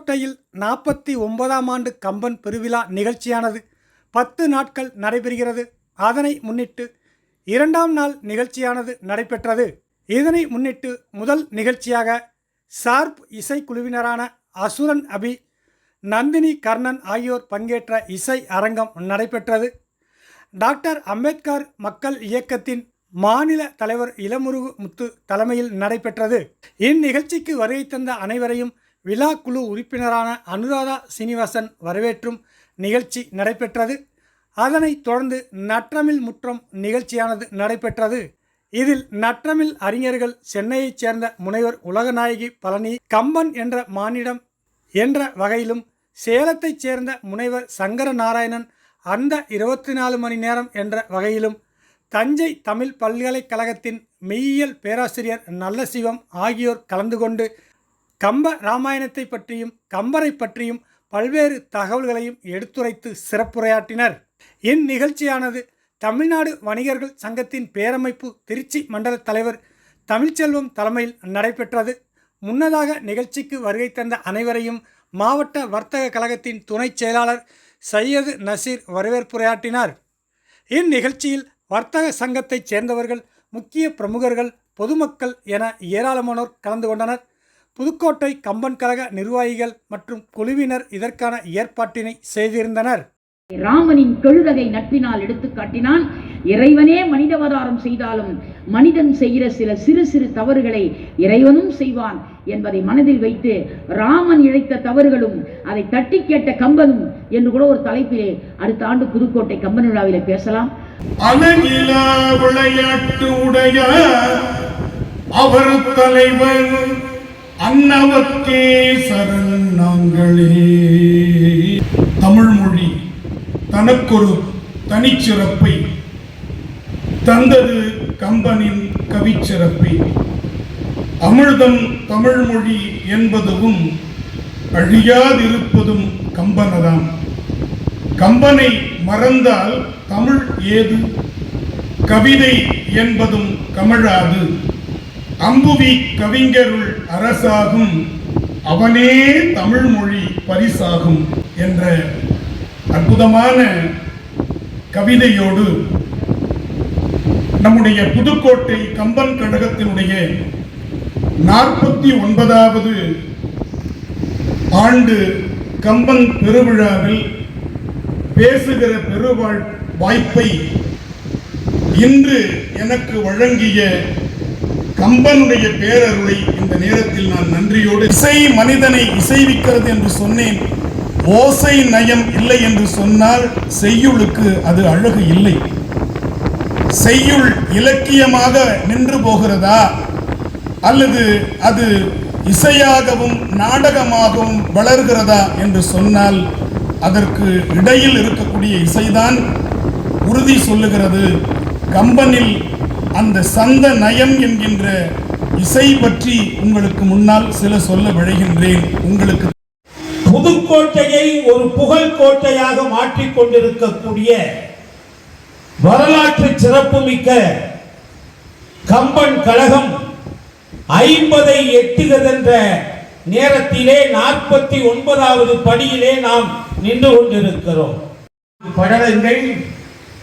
புதுக்கோட்டையில் நாற்பத்தி ஒன்பதாம் ஆண்டு கம்பன் பெருவிழா நிகழ்ச்சியானது பத்து நாட்கள் நடைபெறுகிறது. அதனை முன்னிட்டு இரண்டாம் நாள் நிகழ்ச்சியானது நடைபெற்றது. இதனை முன்னிட்டு முதல் நிகழ்ச்சியாக சார்ப் இசைக்குழுவினரான அசுரன் அபி நந்தினி கர்ணன் ஆகியோர் பங்கேற்ற இசை அரங்கம் நடைபெற்றது. டாக்டர் அம்பேத்கர் மக்கள் இயக்கத்தின் மாநில தலைவர் இளமுருகு முத்து தலைமையில் நடைபெற்றது. இந்நிகழ்ச்சிக்கு வருகை தந்த அனைவரையும் விழா குழு உறுப்பினரான அனுராதா சீனிவாசன் வரவேற்றும் நிகழ்ச்சி நடைபெற்றது. அதனைத் தொடர்ந்து நற்றமிழ் முற்றம் நிகழ்ச்சியானது நடைபெற்றது. இதில் நற்றமிழ் அறிஞர்கள் சென்னையைச் சேர்ந்த முனைவர் உலகநாயகி பழனி கம்பன் என்ற மானிடம் என்ற வகையிலும் சேலத்தைச் சேர்ந்த முனைவர் சங்கர நாராயணன் அந்த இருபத்தி நாலு மணி நேரம் என்ற வகையிலும் தஞ்சை தமிழ் பல்கலைக்கழகத்தின் மெய்யியல் பேராசிரியர் நல்லசிவம் ஆகியோர் கலந்து கொண்டு கம்ப ராமாயணத்தை பற்றியும் கம்பரை பற்றியும் பல்வேறு தகவல்களையும் எடுத்துரைத்து சிறப்புரையாற்றினர். இந்நிகழ்ச்சியானது தமிழ்நாடு வணிகர்கள் சங்கத்தின் பேரமைப்பு திருச்சி மண்டல தலைவர் தமிழ்ச்செல்வம் தலைமையில் நடைபெற்றது. முன்னதாக நிகழ்ச்சிக்கு வருகை தந்த அனைவரையும் மாவட்ட வர்த்தக கழகத்தின் துணைச் செயலாளர் சையது நசீர் வரவேற்புரையாற்றினார். இந்நிகழ்ச்சியில் வர்த்தக சங்கத்தைச் சேர்ந்தவர்கள் முக்கிய பிரமுகர்கள் பொதுமக்கள் என ஏராளமானோர் கலந்து கொண்டனர். புதுக்கோட்டை கம்பன் கழக நிர்வாகிகள் மற்றும் குழுவினர் இதற்கான ஏற்பாட்டினை செய்திருந்தனர். ராமனின் கெழுதகை நட்பினால் எடுத்து காட்டினான். இறைவனே மனிதவதாரம் செய்தாலும் மனிதன் செய்கிற சில சிறு சிறு தவறுகளை இறைவனும் செய்வான் என்பதை மனதில் வைத்து ராமன் இழைத்த தவறுகளும் அதை தட்டி கேட்ட கம்பனும் என்று கூட ஒரு தலைப்பிலே அடுத்த ஆண்டு புதுக்கோட்டை கம்பன் விழாவிலே பேசலாம். விளையாட்டு உடைய அவர் தலைவர் அன்னவர்க்கே சரண் நாங்களே தமிழ் மொழி தனக்கொரு தனிச்சிறப்பை தந்தது கம்பனின் கவிச்சிறப்பை. அமிழ்தம் தமிழ் மொழி என்பதும் அழியாதிருப்பதும் கம்பனதாம். கம்பனை மறந்தால் தமிழ் ஏது? கவிதை என்பதும் கமழாது. அம்புவி கவிஞருள் அரசாகும் அவனே தமிழ் மொழி பரிசாகும் என்ற அற்புதமான கவிதையோடு நம்முடைய புதுக்கோட்டை கம்பன் கழகத்தினுடைய நாற்பத்தி ஒன்பதாவது ஆண்டு கம்பன் பெருவிழாவில் பேசுகிற பெருவாழ் வாய்ப்பை இன்று எனக்கு வழங்கிய கம்பனுடைய பேரருளை இந்த நேரத்தில் நான் நன்றியோடு இசை மனிதனை இசைவிக்கிறது என்று சொன்னேன். ஓசை நயம் இல்லை என்று சொன்னால் செய்யுளுக்கு அது அழகு இல்லை. செய்யுள் இலக்கியமாக நின்று போகிறதா? அல்லது அது இசையாகவும் நாடகமாகவும் வளர்கிறதா என்று சொன்னால் அதற்கு இடையில் இருக்கக்கூடிய இசைதான் உறுதி சொல்லுகிறது. கம்பனில் அந்த சந்த நயம் என்கின்ற இசை பற்றி உங்களுக்கு முன்னால் சில சொல்ல விழைகின்றேன். உங்களுக்கு புதுக்கோட்டையை ஒரு புகழ் கோட்டையாக மாற்றிக்கொண்டிருக்கக்கூடிய வரலாற்று சிறப்புமிக்க கம்பன் கழகம் ஐம்பதை எட்டுகிறதென்ற நேரத்திலே நாற்பத்தி ஒன்பதாவது படியிலே நாம் நின்று கொண்டிருக்கிறோம். படலங்கள்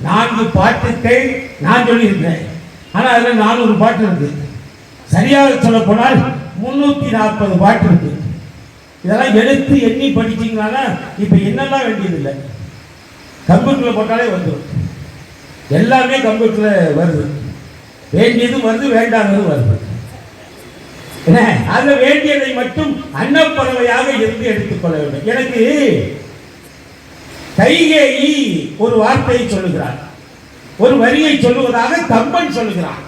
நான்கு பாட்டுக்கள் நான் சொல்லியிருக்கிறேன். ஆனால் அதில் நானூறு பாட்டு இருக்கு. சரியாக சொல்ல போனால் நாற்பது பாட்டு இருக்கு. இதெல்லாம் எடுத்து எண்ணி படிச்சிங்கன்னா இப்போ என்னெல்லாம் வேண்டியதில்லை. கம்ப்யூட்டரில் போட்டாலே வந்துடும் எல்லாமே கம்ப்யூட்டரில் வருது. வேண்டியதும் வருது வேண்டாததும் வருது. என்ன? அதில் வேண்டியதை மட்டும் அன்னப்பறவையாக இருந்து எடுத்துக்கொள்ள வேண்டும். எனக்கு கைகேயி ஒரு வார்த்தையை சொல்லுகிறார். ஒரு வரியை சொல்லுவதாக கம்பன் சொல்லுகிறான்.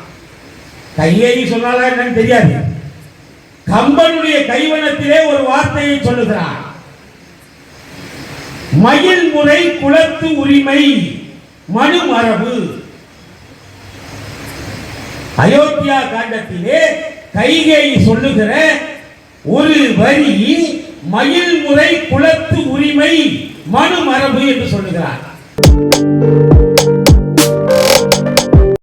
கைகேயி சொன்னாலா என்னன்னு தெரியாது. கம்பனுடைய கைவனத்திலே ஒரு வார்த்தையை சொல்லுகிறார் மயில் முறை குலத்து உரிமை மனு மரபு. அயோத்தியா காண்டத்திலே கைகேயி சொல்லுகிற ஒரு வரி மயில் முறை குலத்து உரிமை மனு மரபு என்று சொல்லுகிறார்.